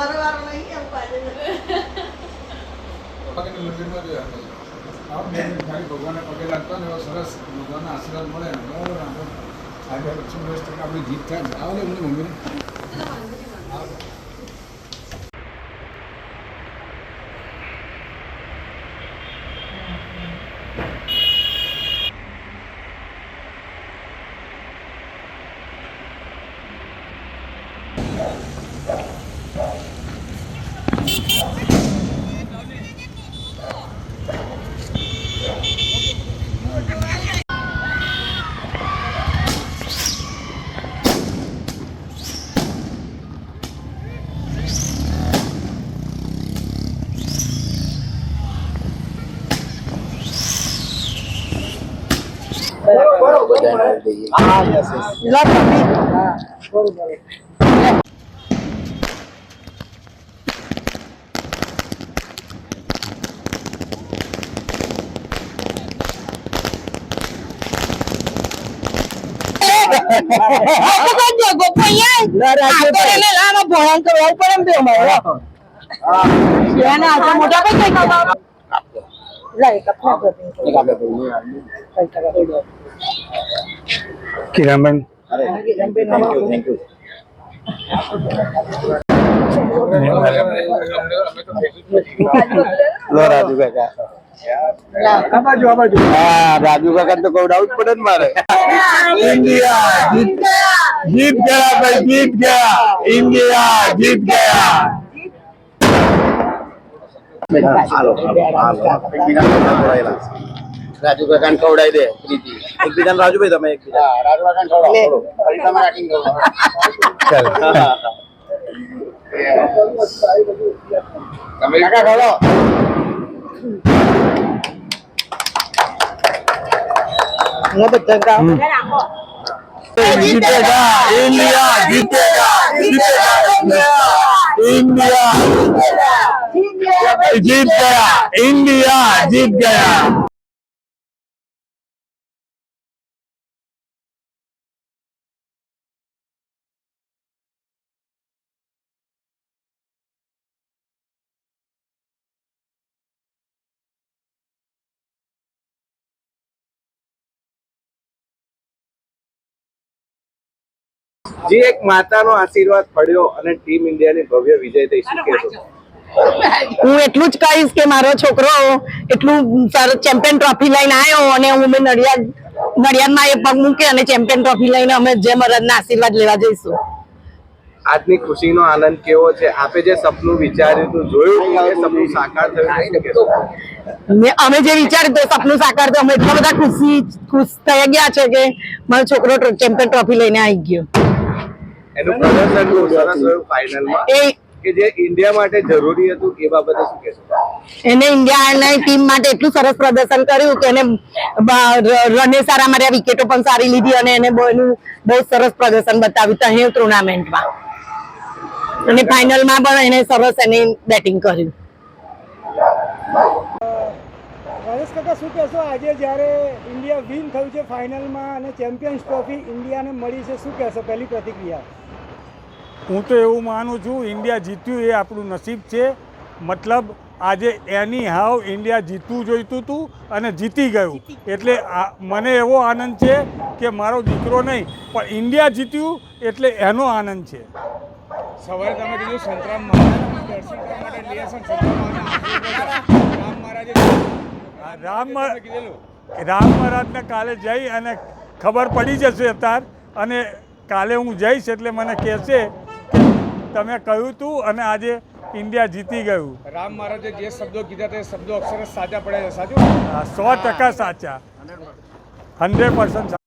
તમારો વારો નહીં આવું પાડે ખાલી ભગવાનને પગે લાગતા એવા સરસ ભગવાનના આશીર્વાદ મળે ને બરાબર લક્ષ્મી ટકા આપણી જીત થાય ને એમની મમ્મીને ભણન કરવા પડે એમ મોટા ભાઈ કઈ કિરણબેન લો રાજુ કાકા આ બાજુ આ બાજુ હા રાજુ કાકા તો કવડાવવું જ પડે ને મારે. ઇન્ડિયા જીત જીત ગયા ભાઈ જીત ગયા. ઇન્ડિયા જીત ગયા. રાજુકાકાને ખવડાવી દે પ્રીતિ. એકબીજાને રાજુભાઈ તમે ઇન્ડિયા જીતેગા ઇન્ડિયા. इंडिया जीत गया इंडिया जीत गया જે એક માતાનો આશીર્વાદ પડ્યો અને ટીમ ઇન્ડિયાની ભવ્ય વિજય થઈ શકે છે. હું એટલું જ કહીશ કે મારો છોકરો એટલું સરસ ચેમ્પિયન ટ્રોફી લઈને આવ્યો અને હું મેં નડિયાદ નડિયાદમાં એ પગ મૂકે અને ચેમ્પિયન ટ્રોફી લઈને અમે જય મહારાજના આશીર્વાદ લેવા જઈશું. આજની ખુશીનો આનંદ કેવો છે? આપે જે સપનું વિચાર્યું હતું જોયું એ સપનું સાકાર થયું મેં- અમે જે વિચાર્યું તો સપનું સાકાર થયું અમે એટલા બધા ખુશી ખુશ થઈ ગયા છે કે મારો છોકરો ચેમ્પિયન ટ્રોફી લઈને આવી ગયો. એનું પ્રદર્શન બહુ સરસ રહ્યું ફાઇનલમાં એ કે જે ઇન્ડિયા માટે જરૂરી હતું એ બાબતે શું કહેશો? એને ઇન્ડિયાની ટીમ માટે એટલું સરસ પ્રદર્શન કર્યું કે એને રને સારા માર્યા વિકેટો પણ સારી લીધી અને એને બહુ બહુ સરસ પ્રદર્શન બતાવ્યું ત્યાં ટુર્નામેન્ટમાં અને ફાઇનલમાં પણ એને સરસ એની બેટિંગ કર્યું. રાજેશ કાકા શું કહેશો? આજે જ્યારે ઇન્ડિયા વિન થયું છે ફાઇનલમાં અને ચેમ્પિયન્સ ટ્રોફી ઇન્ડિયાને મળી છે શું કહેશો? પહેલી પ્રતિક્રિયા. હું તો એવું માનું છું ઇન્ડિયા જીત્યું એ આપણું નસીબ છે. મતલબ આજે એની હાવ ઇન્ડિયા જીતવું જોઈતું હતું અને જીતી ગયું. એટલે આ- મને એવો આનંદ છે કે મારો દીકરો નહીં પણ ઇન્ડિયા જીત્યું એટલે એનો આનંદ છે. સવારે તમે કીધું સંતરામ રામ રામ મહારાજને કાલે જઈ અને ખબર પડી જશે અત્યાર. અને કાલે હું જઈશ એટલે મને કહેશે તમે કહ્યું હતું અને આજે ઇન્ડિયા જીતી ગયું? રામ મહારાજે જે શબ્દો કીધા તે શબ્દો અક્ષર સાચા પડ્યા છે સાચું? સો ટકા સાચા. Hundred percent